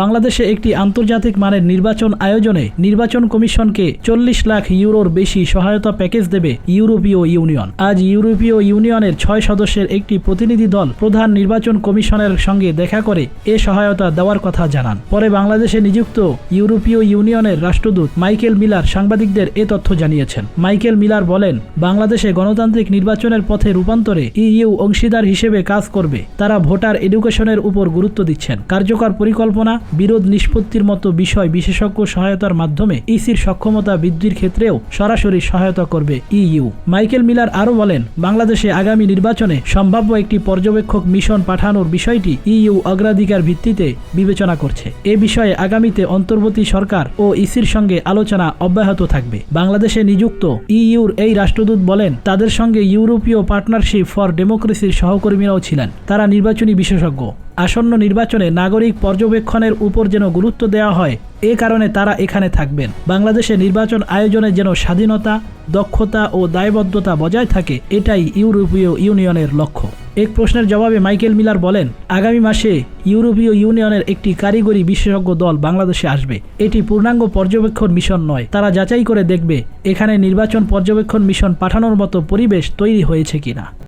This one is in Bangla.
বাংলাদেশে একটি আন্তর্জাতিক মানের নির্বাচন আয়োজনে নির্বাচন কমিশনকে চল্লিশ লাখ ইউরোর বেশি সহায়তা প্যাকেজ দেবে ইউরোপীয় ইউনিয়ন। আজ ইউরোপীয় ইউনিয়নের ছয় সদস্যের একটি প্রতিনিধি দল প্রধান নির্বাচন কমিশনের সঙ্গে দেখা করে এ সহায়তা দেওয়ার কথা জানান। পরে বাংলাদেশে নিযুক্ত ইউরোপীয় ইউনিয়নের রাষ্ট্রদূত মাইকেল মিলার সাংবাদিকদের এ তথ্য জানিয়েছেন। মাইকেল মিলার বলেন, বাংলাদেশে গণতান্ত্রিক নির্বাচনের পথে রূপান্তরে ইইউ অংশীদার হিসেবে কাজ করবে। তারা ভোটার এডুকেশনের উপর গুরুত্ব দিচ্ছেন। কার্যকর পরিকল্পনা বিরোধ নিষ্পত্তির মতো বিষয় বিশেষজ্ঞ সহায়তার মাধ্যমে ইসির সক্ষমতা বৃদ্ধির ক্ষেত্রেও সরাসরি সহায়তা করবে ইইউ মাইকেল মিলার আরও বলেন, বাংলাদেশে আগামী নির্বাচনে সম্ভাব্য একটি পর্যবেক্ষক মিশন পাঠানোর বিষয়টি ইইউ অগ্রাধিকার ভিত্তিতে বিবেচনা করছে। এ বিষয়ে আগামীতে অন্তর্বর্তী সরকার ও ইসির সঙ্গে আলোচনা অব্যাহত থাকবে। বাংলাদেশে নিযুক্ত ইইউর এই রাষ্ট্রদূত বলেন, তাদের সঙ্গে ইউরোপীয় পার্টনারশিপ ফর ডেমোক্রেসির সহকর্মীরাও ছিলেন। তারা নির্বাচনী বিশেষজ্ঞ। আসন্ন নির্বাচনে নাগরিক পর্যবেক্ষণের উপর যেন গুরুত্ব দেওয়া হয়, এ কারণে তারা এখানে থাকবেন। বাংলাদেশে নির্বাচন আয়োজনে যেন স্বাধীনতা, দক্ষতা ও দায়বদ্ধতা বজায় থাকে, এটাই ইউরোপীয় ইউনিয়নের লক্ষ্য। এক প্রশ্নের জবাবে মাইকেল মিলার বলেন, আগামী মাসে ইউরোপীয় ইউনিয়নের একটি কারিগরি বিশেষজ্ঞ দল বাংলাদেশে আসবে। এটি পূর্ণাঙ্গ পর্যবেক্ষণ মিশন নয়, তারা যাচাই করে দেখবে এখানে নির্বাচন পর্যবেক্ষণ মিশন পাঠানোর মতো পরিবেশ তৈরি হয়েছে কিনা।